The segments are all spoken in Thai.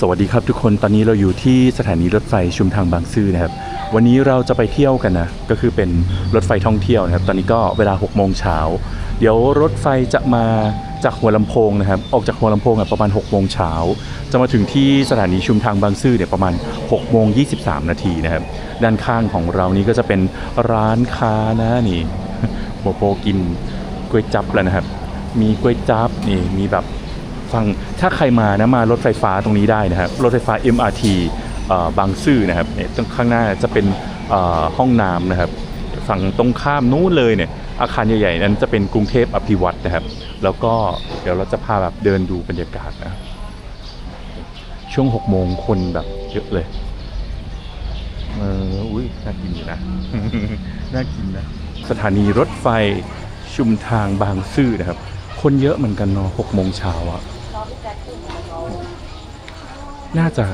สวัสดีครับทุกคนตอนนี้เราอยู่ที่สถานีรถไฟชุมทางบางซื่อนะครับ วันนี้เราจะไปเที่ยวกันนะก็คือเป็นรถไฟท่องเที่ยวนะครับ ตอนนี้ก็เวลา6โมงเช้าเดี๋ยวรถไฟจะมาจากหัวลำโพงนะครับ ออกจากหัวลำโพงประมาณ6โมงเช้าจะมาถึงที่สถานีชุมทางบางซื่อเนี่ยประมาณ6โมง23นาทีนะครับ ด้านข้างของเรานี้ก็จะเป็นร้านค้านะนี่โปโปกินก๋วยจับแล้วนะครับ มีก๋วยจับนี่มีแบบ ฟังถ้าใครมานะมารถไฟฟ้าตรงนี้ได้นะครับรถไฟฟ้า MRT เอ่อบางซื่อนะครับเนี่ยตรงข้างหน้าจะเป็นเอ่อห้องน้ำนะครับฝั่งตรงข้ามนู้นเลยเนี่ยอาคารใหญ่ๆนั้นจะเป็นกรุงเทพอภิวัตน์นะครับ แล้วก็เดี๋ยวเราจะพาแบบเดินดูบรรยากาศนะช่วง6โมงคนแบบเยอะเลยเอออุ้ยน่ากินอยู่นะน่ากินนะสถานีรถไฟชุมทางบางซื่อนะครับ คนเยอะเหมือนกันเนาะหกโมงเช้าอะน่าจะ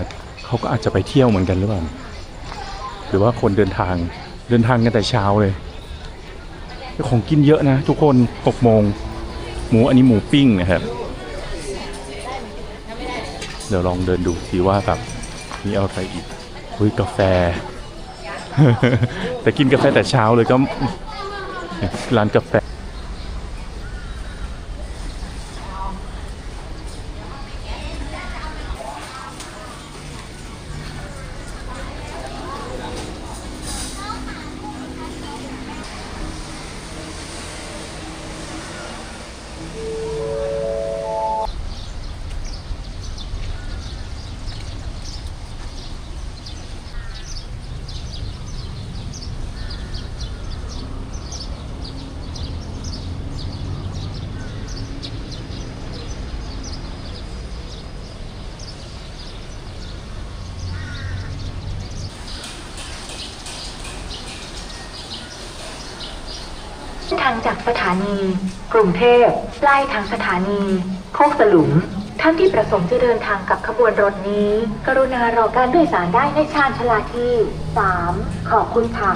เขาก็อาจจะไปเที่ยวเหมือนกันหรือเปล่า หรือว่าคนเดินทางเดินทางกันแต่เช้าเลย ของกินเยอะนะ ทุกคนหกโมง หมูอันนี้หมูปิ้งนะครับ เดี๋ยวลองเดินดูสิว่าแบบมีอะไรอีกอุ้ยกาแฟ แต่กินกาแฟแต่เช้าเลยก็ร้านกาแฟ ทางจากสถานี กรุงเทพปลายทางสถานี โคกสลุม ท่านที่ประสงค์จะเดินทางกับขบวนรถนี้ กรุณารอการโดยสารได้ในชานชลาที่ 3. ขอบคุณค่ะ